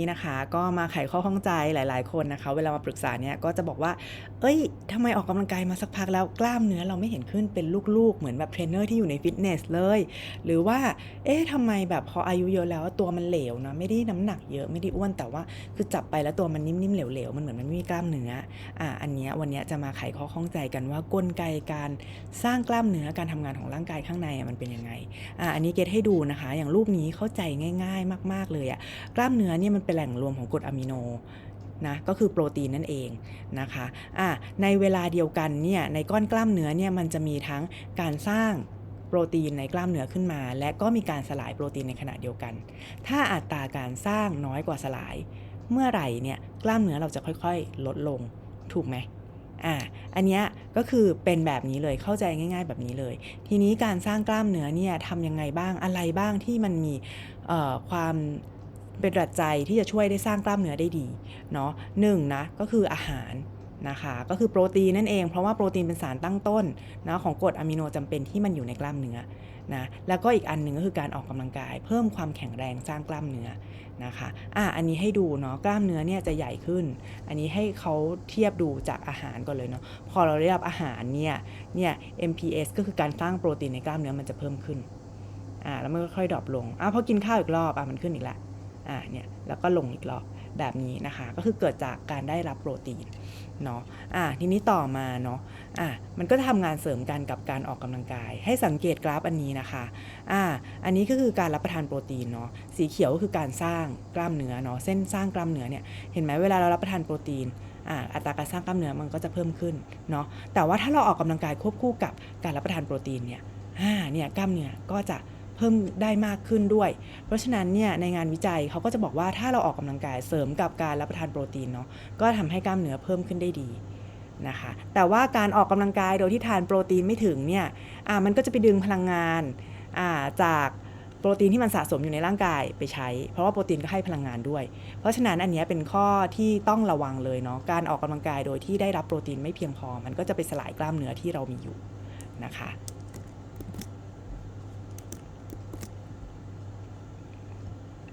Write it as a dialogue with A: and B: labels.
A: นี่นะคะก็มาไขข้อข้องใจหลาย ๆ คนนะคะ เวลามาปรึกษาเนี่ยก็จะบอกว่า เอ้ยทำไมออกกำลังกายมาสักพักแล้วกล้ามเนื้อเราไม่เห็นขึ้นเป็นลูก ๆ เหมือนแบบเทรนเนอร์ที่อยู่ในฟิตเนสเลย หรือว่า เอ๊ะทำไมแบบพออายุเยอะแล้วตัวมันเหลวนะไม่ได้น้ำหนักเยอะไม่ได้อ้วนแต่ว่าคือจับไปแล้วตัวมันนิ่ม ๆ เหลว ๆ มันเหมือนมันไม่มีกล้ามเนื้ออะอันนี้วันนี้จะมาไขข้อข้องใจกันว่ากลไกการสร้างกล้ามเนื้อการทำงานของร่างกายข้างในมันเป็นยังไงอะอันนี้เกตให้ดูนะคะ อย่างรูปนี้เข้าใจง่าย ๆ มาก ๆเลยอะกล้ามเนื้อเนี่ยมันเป็นแหล่งรวมของกรดอะมิโนนะก็คือโปรตีนนั่นเองนะคะอะในเวลาเดียวกันเนี่ยในก้อนกล้ามเนื้อเนี่ยมันจะมีทั้งการสร้างโปรตีนในกล้ามเนื้อขึ้นมา และก็มีการสลายโปรตีนในขณะเดียวกัน ถ้าอัตราการสร้างน้อยกว่าสลาย เมื่อไหร่เนี่ยกล้ามเนื้อเราจะค่อยๆ ลดลงถูกไหมอ่าอันนี้ก็คือเป็นแบบนี้เลยเข้าใจง่าย ๆ แบบนี้เลย ทีนี้การสร้างกล้ามเนื้อเนี่ยทำยังไงบ้างอะไรบ้างที่มันมีความ เป็นปัจจัยที่จะช่วยได้สร้างกล้ามเนื้อได้ดีเนาะหนึ่งนะก็คืออาหารนะคะก็คือโปรตีนนั่นเองเพราะว่าโปรตีนเป็นสารตั้งต้นนะของกรดอะมิโนจำเป็นที่มันอยู่ในกล้ามเนื้อนะแล้วก็อีกอันหนึ่งก็คือการออกกำลังกาย เพิ่มความแข็งแรงสร้างกล้ามเนื้อนะคะอะอันนี้ให้ดูเนาะกล้ามเนื้อเนี่ยจะใหญ่ขึ้น อันนี้ให้เขาเทียบดูจากอาหารก่อนเลยเนาะพอเราได้รับอาหารเนี่ยเนี่ย MPS ก็คือการสร้างโปรตีนในกล้ามเนื้อมันจะเพิ่มขึ้นอ่าแล้วมันก็ค่อยดรอปลงอะพอกินข้าวอีกรอบอะมันขึ้นอีกแล้ว อ่าเนี่ยแล้วก็ลงอีกรอบแบบนี้นะคะ ก็คือเกิดจากการได้รับโปรตีนเนาะอะทีนี้ต่อมาเนาะอะมันก็จะทำงานเสริมกันกับการออกกำลังกาย ให้สังเกตกราฟอันนี้นะคะอ่าอันนี้ก็คือการรับประทานโปรตีนเนาะสีเขียวก็คือการสร้างกล้ามเนื้อเนาะเส้นสร้างกล้ามเนื้อเนี่ยเห็นไหมเวลาเรารับประทานโปรตีนอัตราการสร้างกล้ามเนื้อมันก็จะเพิ่มขึ้นเนาะแต่ว่าถ้าเราออกกำลังกายควบคู่กับการรับประทานโปรตีนเนี่ยอ่าเนี่ยกล้ามเนื้อก็จะ เพิ่มได้มากขึ้นด้วย เพราะฉะนั้นเนี่ยในงานวิจัยเขาก็จะบอกว่าถ้าเราออกกำลังกายเสริมกับการรับประทานโปรตีนเนาะก็ทำให้กล้ามเนื้อเพิ่มขึ้นได้ดีนะคะแต่ว่าการออกกำลังกายโดยที่ทานโปรตีนไม่ถึงเนี่ยมันก็จะไปดึงพลังงานาจากโปรตีนที่มันสะสมอยู่ในร่างกายไปใช้ เพราะว่าโปรตีนก็ให้พลังงานด้วย เพราะฉะนั้นอันนี้เป็นข้อที่ต้องระวังเลยเนาะการออกกำลังกายโดยที่ได้รับโปรตีนไม่เพียงพอ มันก็จะไปสลายกล้ามเนื้อที่เรามีอยู่นะคะ